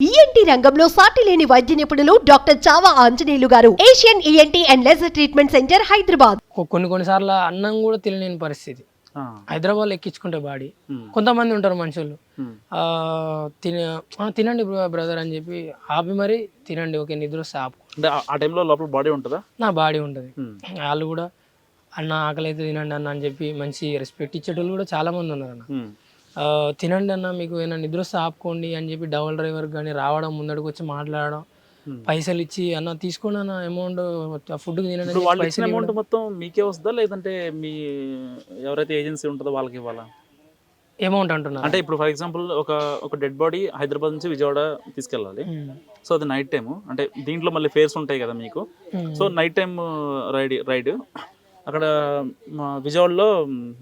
ENT రంగంలో సాటి లేని వైద్య నిపుణులు doctor Chava Anjaneyulu garu. Asian ENT and laser treatment centre Hyderabad కొన్ని కొన్నిసార్లు అన్నం కూడా తినలేని పరిస్థితి. ఆ, హైదరాబాద్లో ఎక్కించుకుంటే బాడీ. కొంతమంది ఉంటారు మనుషులు. తిన ఆ, తినండి బ్రదర్ అని చెప్పి ఆపి మరి తినండి ఓకే నిద్ర వస్తే ఆపు. ఆ- టైంలో లోపల బాడీ ఉంటుందా? నా బాడీ ఉంటుంది. వాళ్ళు కూడా అన్న ఆకలి అయితే తినండి అన్న అని చెప్పి మంచి రెస్పెక్ట్ ఇచ్చేటోళ్ళు కూడా చాలా మంది ఉన్నారు అన్న తినండి అన్న మీకు ఏమైనా నిద్ర వస్తే ఆపుకోండి అని చెప్పి డబల్ డ్రైవర్ కానీ రావడం ముందడికి వచ్చి మాట్లాడడం. పైసలు ఇచ్చి అన్న తీసుకోండి అన్న అమౌంట్ ఫుడ్కి తినండి అమౌంట్. మొత్తం మీకే వస్తుందా లేదంటే మీ ఎవరైతే ఏజెన్సీ ఉంటుందో వాళ్ళకి ఇవ్వాలా అమౌంట్ అంటున్నారు అంటే ఇప్పుడు ఫర్ ఎగ్జాంపుల్ ఒక ఒక డెడ్ బాడీ హైదరాబాద్ నుంచి విజయవాడ తీసుకెళ్ళాలి. సో అది నైట్ టైం అంటే దీంట్లో మళ్ళీ ఫేర్స్ ఉంటాయి కదా మీకు. So night time ride ride అక్కడ మా విజయవాడలో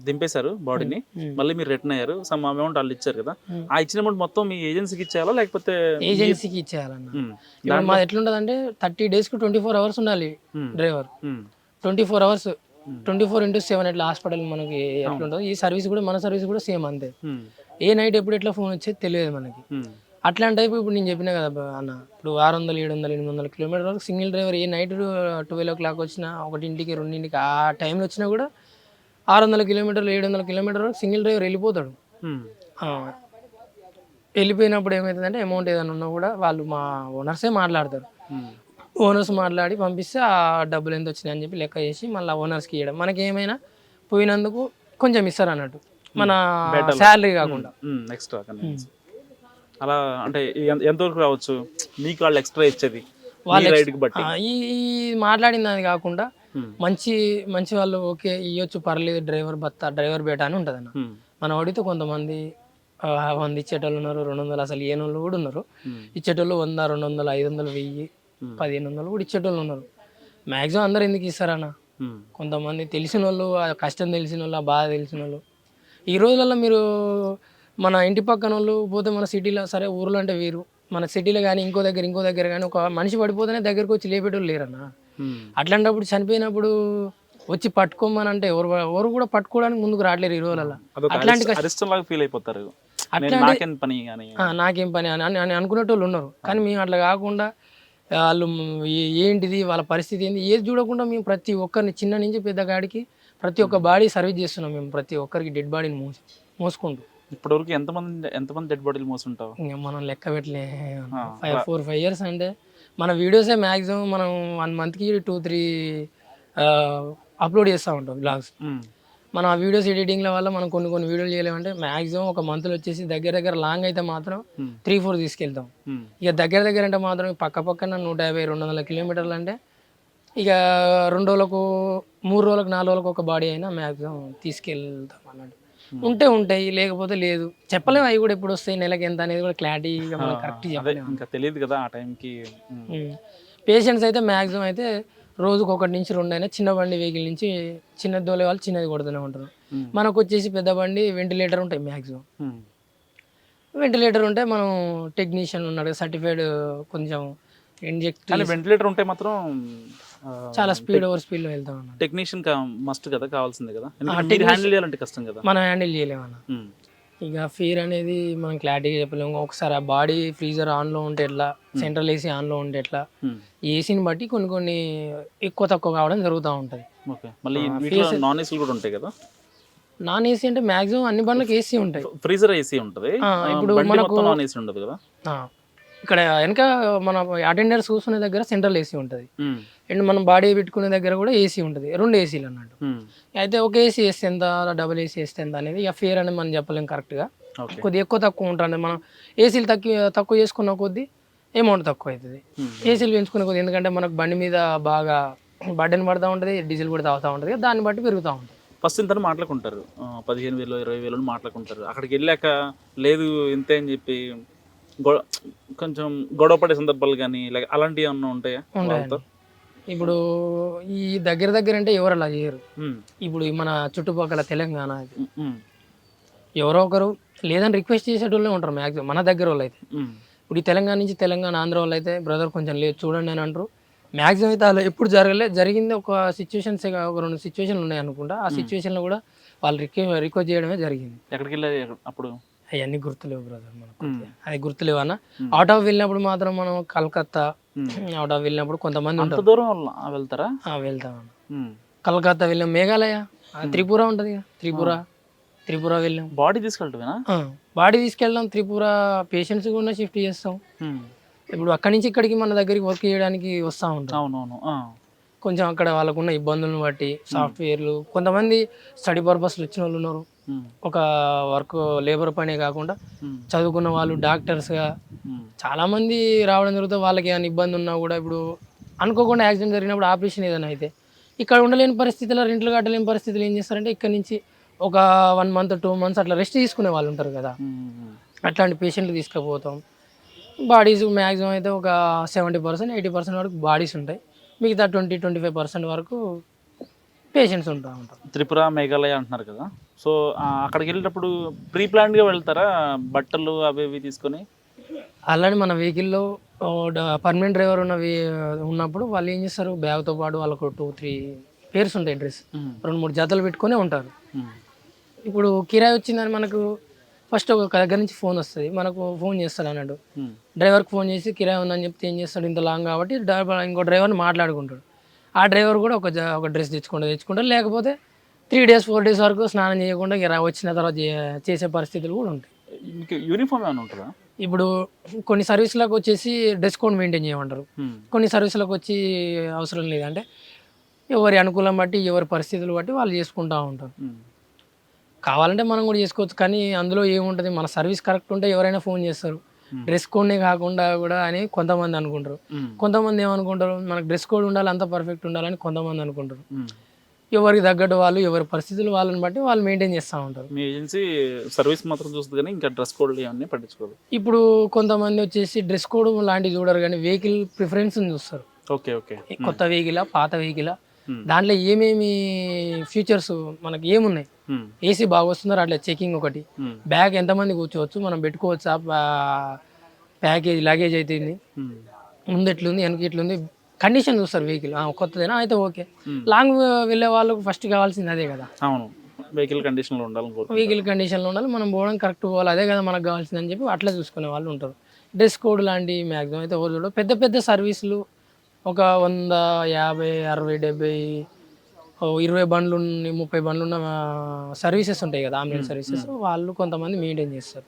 దింపేశారు బాడీని. ఉమ్. మళ్ళీ మీరు రిటర్న్ అయ్యారు. సమ్ అమౌంట్ వాళ్ళు ఇచ్చారు కదా. ఉమ్. ఆ ఇచ్చిన అమౌంట్ మొత్తం మీ ఏజెన్సీకి ఇచ్చేయాలా? లేకపోతే ఏజెన్సీకి ఇచ్చేయాలన్న. మాది ఎట్లుంటుంది అంటే థర్టీ డేస్కి ట్వంటీ ఫోర్ అవర్స్ ఉండాలి driver. Twenty four hours twenty four into seven ఎట్లా హాస్పిటల్ మనకి ఎట్లుంటుంది ఈ సర్వీస్ కూడా మన సర్వీస్ కూడా సేమ్ అంతే. ఏ నైట్ ఎప్పుడు ఎట్లా ఫోన్ వచ్చేది తెలియదు మనకి. అట్లాంటి టైప్ ఇప్పుడు నేను చెప్పిన కదా అన్న. ఇప్పుడు ఆరు వందలు ఏడు వందలు ఎనిమిది వందల కిలోమీటర్ వరకు సింగిల్ డ్రైవర్ ఏ నైట్ ట్వెల్వ్ ఓ క్లాక్ వచ్చినా ఒకటింటికి రెండింటికి ఆ టైంలో వచ్చినా కూడా ఆరు వందల కిలోమీటర్లు ఏడు వందల కిలోమీటర్ వరకు సింగిల్ డ్రైవర్ వెళ్ళిపోతాడు. వెళ్ళిపోయినప్పుడు ఏమవుతుందంటే అమౌంట్ ఏదైనా ఉన్నా కూడా వాళ్ళు మా ఓనర్సే మాట్లాడతారు. ఓనర్స్ మాట్లాడి పంపిస్తే ఆ డబ్బులు ఎంత వచ్చినాయి అని చెప్పి లెక్క చేసి మళ్ళీ ఓనర్స్కి ఇవ్వడం మనకి ఏమైనా పోయినందుకు కొంచెం ఇస్తారు అన్నట్టు. మన శాలరీ కాకుండా. కన్వీనియన్స్ అలా అంటే ఎంత- ఎంతవరకు రావచ్చు? మీకు వాళ్ళు ఎక్స్ట్రా ఇచ్చేది. వాళ్ళ ఈ మాట్లాడిన దాని కాకుండా మంచి మంచి వాళ్ళు ఓకే ఇవ్వచ్చు పర్లేదు డ్రైవర్ బత్త డ్రైవర్ బేటా అని ఉంటుంది అన్న మన వాడితో కొంతమంది వంద ఇచ్చేటోళ్ళు ఉన్నారు రెండు వందలు అసలు ఏ వాళ్ళు కూడా ఉన్నారు. ఇచ్చేటోళ్ళు వంద రెండు వందలు ఐదు వందలు వెయ్యి. పదిహేను వందలు కూడా ఇచ్చేటోళ్ళు ఉన్నారు. మ్యాక్సిమం అందరు ఎందుకు ఇస్తారన్న? కొంతమంది తెలిసిన వాళ్ళు ఆ కష్టం తెలిసిన వాళ్ళు ఆ బాధ తెలిసిన వాళ్ళు ఈ రోజులలో మీరు మన ఇంటి పక్కన వాళ్ళు పోతే మన సిటీలో సరే ఊర్లో అంటే వీరు. మన సిటీలో కానీ ఇంకో దగ్గర ఇంకో దగ్గర కానీ ఒక మనిషి పడిపోతేనే దగ్గరకు వచ్చి లేపేటోళ్ళు లేరన్న. అట్లాంటప్పుడు చనిపోయినప్పుడు వచ్చి పట్టుకోమని అంటే ఎవరు ఎవరు కూడా పట్టుకోవడానికి ముందుకు రావట్లేరు ఈ రోజులలో అట్లాంటి ఫీల్ అయిపోతారు. నాకేం పని అని అని- అని అనుకునేటోళ్ళు ఉన్నారు. కానీ మేము అట్లా కాకుండా వాళ్ళు ఏంటిది వాళ్ళ పరిస్థితి ఏంది ఏది చూడకుండా మేము ప్రతి ఒక్కరిని చిన్న నుంచి పెద్ద గాడికి ప్రతి ఒక్క బాడీ సర్వీస్ చేస్తున్నాం మేము. ప్రతి ఒక్కరికి డెడ్ బాడీని మోసి మోసుకుంటూ. ఇప్పటివరకు ఎంతమంది ఎంతమంది డెడ్ బాడీలు మోసుంటావు? మనం లెక్క పెట్టలే. ఫైవ్ ఫోర్ ఫైవ్ ఇయర్స్ అంటే మన వీడియోసే మ్యాక్సిమం మనం వన్ మంత్కి టూ త్రీ అప్లోడ్ చేస్తూ ఉంటాం బ్లాగ్స్ మనం ఆ వీడియోస్ ఎడిటింగ్ల వల్ల మనం కొన్ని కొన్ని వీడియోలు చేయలేమంటే మ్యాక్సిమం ఒక మంత్లో వచ్చేసి దగ్గర దగ్గర లాంగ్ అయితే మాత్రం. త్రీ ఫోర్ తీసుకెళ్తాం. ఇక దగ్గర దగ్గర అంటే మాత్రం పక్క పక్కన నూట యాభై రెండు వందల కిలోమీటర్లు అంటే ఇక రెండు రోజులకు మూడు రోజులకు నాలుగు రోజులకు ఒక బాడీ అయినా మ్యాక్సిమం తీసుకెళ్తాం అన్నట్టు. ఉంటే ఉంటాయి లేకపోతే లేదు. చెప్పలేము అవి కూడా ఎప్పుడు వస్తాయి నెలకి ఎంత అనేది కూడా క్లారిటీగా మనం కరెక్ట్ చెప్పలేము ఇంకా తెలియదు కదా ఆ టైంకి. పేషెంట్స్ అయితే మ్యాక్సిమం అయితే రోజుకు ఒకటి నుంచి రెండు అయినా చిన్న బండి వెహికల్ నుంచి చిన్నది దోలే వాళ్ళు చిన్నది కొడుతూనే ఉంటారు. మనకు వచ్చేసి పెద్ద బండి వెంటిలేటర్ ఉంటాయి మ్యాక్సిమం వెంటిలేటర్ ఉంటే మనం టెక్నీషియన్ ఉన్నాడు సర్టిఫైడ్ కొంచెం ఇంజెక్ట్ వెంటిలేటర్ ఉంటే మాత్రం చాలా స్పీడ్ ఓవర్ స్పీడ్లో వెళ్తాం అన్నమాట టెక్నీషియన్ మస్ట్ కదా కావాల్సిందే కదా? మీరు హ్యాండిల్ చేయాలంటే కష్టం కదా? మనం హ్యాండిల్ చేయలేమన్న ఉమ్, ఇక ఫీర్ అనేది మనం క్లారిటీగా చెప్పలేము ఒకసారి ఆ బాడీ ఫ్రీజర్ ఆన్లో ఉంటే ఎట్లా? సెంట్రల్ ఏసీ ఆన్లో ఉంటే ఎట్లా? ఏసీని బట్టి కొన్ని కొన్ని ఎక్కువ తక్కువ కావడం జరుగుతూ ఉంటుంది. నాన్ ఏసీలు కూడా ఉంటాయి కదా? నాన్ ఏసీ అంటే మాక్సిమం అన్ని బండ్లకు ఏసీ ఉంటాయి. ఫ్రీజర్ ఏసీ ఉంటుంది. ఇప్పుడు మనకు- నాన్ ఏసీ ఉండదు కదా? ఇక్కడ వెనక మన అటెండర్స్ కూర్చునే దగ్గర సెంట్రల్ ఏసీ ఉంటుంది. అండ్ మనం బాడీ పెట్టుకునే దగ్గర కూడా ఏసీ ఉంటుంది. రెండు ఏసీలు అన్నట్టు. అయితే ఒక ఏసీ వేస్తే ఎంత డబుల్ ఏసీ వేస్తే ఎంత అనేది ఇక ఫేర్ అనేది మనం చెప్పలేం కరెక్ట్గా ఓకే. కొద్దిగా ఎక్కువ తక్కువ ఉంటుంది మనం ఏసీలు తక్కువ తక్కువ చేసుకున్న కొద్దీ అమౌంట్ తక్కువ అవుతుంది. ఏసీలు పెంచుకునే కొద్ది ఎందుకంటే మనకు బండి మీద బాగా బర్డెన్ పడుతూ ఉంటుంది డీజిల్ కూడా తాగుతూ ఉంటుంది. దాన్ని బట్టి పెరుగుతూ ఉంటుంది. ఫస్ట్ ఇంత మాట్లాడుకుంటారు. పదిహేను వేలు ఇరవై వేలు మాట్లాడుకుంటారు. అక్కడికి వెళ్ళాక లేదు ఇంతే అని చెప్పి కొంచెం గొడవ పడే సందర్భాలు కానీ లేక అలాంటివి ఏమన్నా ఉంటాయా వాళ్ళతో? ఇప్పుడు ఈ దగ్గర దగ్గర అంటే ఎవరు అలా చేయరు. ఉమ్, ఇప్పుడు ఈ మన చుట్టుపక్కల తెలంగాణ ఉమ్, ఉమ్, ఎవరో ఒకరు లేదని రిక్వెస్ట్ చేసేటోళ్ళే ఉంటారు మ్యాక్సిమం మన దగ్గర వాళ్ళు అయితే. ఉమ్, ఇప్పుడు ఈ తెలంగాణ నుంచి తెలంగాణ ఆంధ్ర వాళ్ళు అయితే బ్రదర్ కొంచెం లేదు చూడండి అని అంటారు. మ్యాక్సిమం అయితే అలా ఎప్పుడు జరగలే. జరిగింది ఒక సిచ్యువేషన్స్ ఒక రెండు సిచ్యువేషన్లు ఉన్నాయి అనుకుంటా. ఆ సిచ్యువేషన్లో కూడా వాళ్ళు రిక్వెస్ట్ రిక్వెస్ట్ చేయడమే జరిగింది. ఎక్కడికి వెళ్ళారు ఎక్కడ- అప్పుడు? అవన్నీ గుర్తులేవు బ్రదర్ మనకు. అది గుర్తులేవు అన్న. అవుట్ ఆఫ్ వెళ్ళినప్పుడు మాత్రం మనం కలకత్తా. అవుట్ ఆఫ్ వెళ్ళినప్పుడు కొంతమంది అంత దూరం వెళ్తారా ఆ, వెళ్తాం. కలకత్తా వెళ్ళాం మేఘాలయ త్రిపుర ఉంటుంది కదా త్రిపుర త్రిపుర వెళ్ళాం బాడీ తీసుకెళ్ళటమేనా బాడీ తీసుకెళ్దాం త్రిపుర పేషెంట్స్ కూడా షిఫ్ట్ చేస్తాం. ఇప్పుడు అక్కడి నుంచి ఇక్కడికి మన దగ్గరికి వర్క్ చేయడానికి వస్తూ ఉంటాం అవునవును. కొంచెం అక్కడ వాళ్ళకున్న ఇబ్బందులను బట్టి సాఫ్ట్వేర్లు కొంతమంది స్టడీ పర్పస్లు వచ్చిన వాళ్ళు ఉన్నారు. ఒక వర్క్ లేబర్ పనే కాకుండా చదువుకున్న వాళ్ళు డాక్టర్స్గా చాలామంది రావడం జరుగుతుంది. వాళ్ళకి ఏమైనా ఇబ్బంది ఉన్నా కూడా ఇప్పుడు అనుకోకుండా యాక్సిడెంట్ జరిగినప్పుడు ఆపరేషన్ ఏదైనా అయితే ఇక్కడ ఉండలేని పరిస్థితుల్లో రెంట్లు కట్టలేని పరిస్థితులు ఏం చేస్తారంటే ఇక్కడ నుంచి ఒక వన్ మంత్ టూ మంత్స్ అట్లా రెస్ట్ తీసుకునే వాళ్ళు ఉంటారు కదా. అట్లాంటి పేషెంట్లు తీసుకుపోతాం. బాడీస్ మ్యాక్సిమం అయితే ఒక సెవెంటీ పర్సెంట్ ఎయిటీ పర్సెంట్ వరకు బాడీస్ ఉంటాయి. మిగతా ట్వంటీ ట్వంటీ ఫైవ్ పర్సెంట్ వరకు పేషెంట్స్ ఉంటా ఉంటారు. త్రిపుర మేఘాలయ అంటున్నారు కదా. సో అక్కడికి వెళ్ళేటప్పుడు ప్రీ గా వెళ్తారా? బట్టలు అవి ఇవి తీసుకొని? అలానే మన వెహికల్లో పర్మనెంట్ డ్రైవర్ ఉన్న వే- ఉన్నప్పుడు వాళ్ళు ఏం చేస్తారు? బ్యాగ్తో పాటు వాళ్ళకు టూ త్రీ పేర్స్ ఉంటాయి డ్రెస్. రెండు మూడు జతలు పెట్టుకొని ఉంటారు. ఇప్పుడు కిరాయి వచ్చిందని మనకు ఫస్ట్ ఒక దగ్గర నుంచి ఫోన్ వస్తుంది. మనకు ఫోన్ చేస్తాడు అన్నట్టు. ఉమ్. డ్రైవర్కి ఫోన్ చేసి కిరాయి ఉందని చెప్తే ఏం చేస్తాడు? ఇంత లాంగ్ కాబట్టి డ్రైవర్ ఇంకో డ్రైవర్ని మాట్లాడుకుంటాడు. ఆ డ్రైవర్ కూడా ఒక ఒక డ్రెస్ తెచ్చుకుంటా తెచ్చుకుంటాడు. లేకపోతే త్రీ డేస్ ఫోర్ డేస్ వరకు స్నానం చేయకుండా ఇక వచ్చిన తర్వాత చేసే పరిస్థితులు కూడా ఉంటాయి మీకు యూనిఫామ్ ఏమైనా ఉంటుందా ఇప్పుడు కొన్ని సర్వీసులకు వచ్చేసి డ్రెస్ కోడ్ మెయింటైన్ చేయమంటారు. కొన్ని సర్వీసులకు వచ్చి అవసరం లేదంటే ఎవరి అనుకూలం బట్టి ఎవరి పరిస్థితులు బట్టి వాళ్ళు చేసుకుంటూ ఉంటారు. కావాలంటే మనం కూడా చేసుకోవచ్చు కానీ అందులో ఏముంటుంది మన సర్వీస్ కరెక్ట్ ఉంటే ఎవరైనా ఫోన్ చేస్తారు. డ్రెస్ కోడ్నే కాకుండా కూడా అని కొంతమంది అనుకుంటారు. కొంతమంది ఏమనుకుంటారు మనకు డ్రెస్ కోడ్ ఉండాలి అంత పర్ఫెక్ట్ ఉండాలని కొంతమంది అనుకుంటారు. ఎవరికి తగ్గట్టు వాళ్ళు ఎవరి పరిస్థితులు వాళ్ళని బట్టి వాళ్ళు మెయింటైన్ చేస్తూ ఉంటారు. మీ ఏజెన్సీ సర్వీస్ మాత్రం చూస్తుంది కానీ ఇంకా డ్రెస్ కోడ్ ఇవన్నీ పట్టించుకోదు. ఇప్పుడు కొంతమంది వచ్చేసి డ్రెస్ కోడ్ లాంటివి చూడరు కానీ వెహికల్ ప్రిఫరెన్స్ చూస్తారు. Okay okay. కొత్త వెహికల్ పాత వెహికల్. దాంట్లో ఏమేమి ఫీచర్స్ మనకి ఏమున్నాయి. ఏసీ బాగా వస్తుందో? అట్లా చెకింగ్ ఒకటి. బ్యాగ్ ఎంతమంది కూర్చోవచ్చు? మనం పెట్టుకోవచ్చా? ప్యాకేజ్ లగేజ్ అయితే. ముందు ఎట్లుంది? వెనక ఎట్లుంది? కండిషన్ చూస్తారు వెహికల్. కొత్తదేనా? అయితే ఓకే. లాంగ్ వెళ్ళే వాళ్ళకు ఫస్ట్ కావాల్సింది అదే కదా. అవును. వెహికల్ కండిషన్లో కోరుకుంటారు. వెహికల్ కండిషన్లో ఉండాలి. మనం పోవడం కరెక్ట్ పోవాలి. అదే కదా మనకు కావాల్సింది అని చెప్పి అట్లా చూసుకునే వాళ్ళు ఉంటారు. డ్రెస్ కోడ్ లాంటి మ్యాక్సిమం అయితే ఎవరు చూడరు. పెద్ద పెద్ద సర్వీసులు ఒక వంద యాభై అరవై డెబ్బై ఇరవై బండ్లు ముప్పై బండ్లు ఉన్న సర్వీసెస్ ఉంటాయి కదా అంబులెన్స్ సర్వీసెస్. వాళ్ళు కొంతమంది మెయింటైన్ చేస్తారు.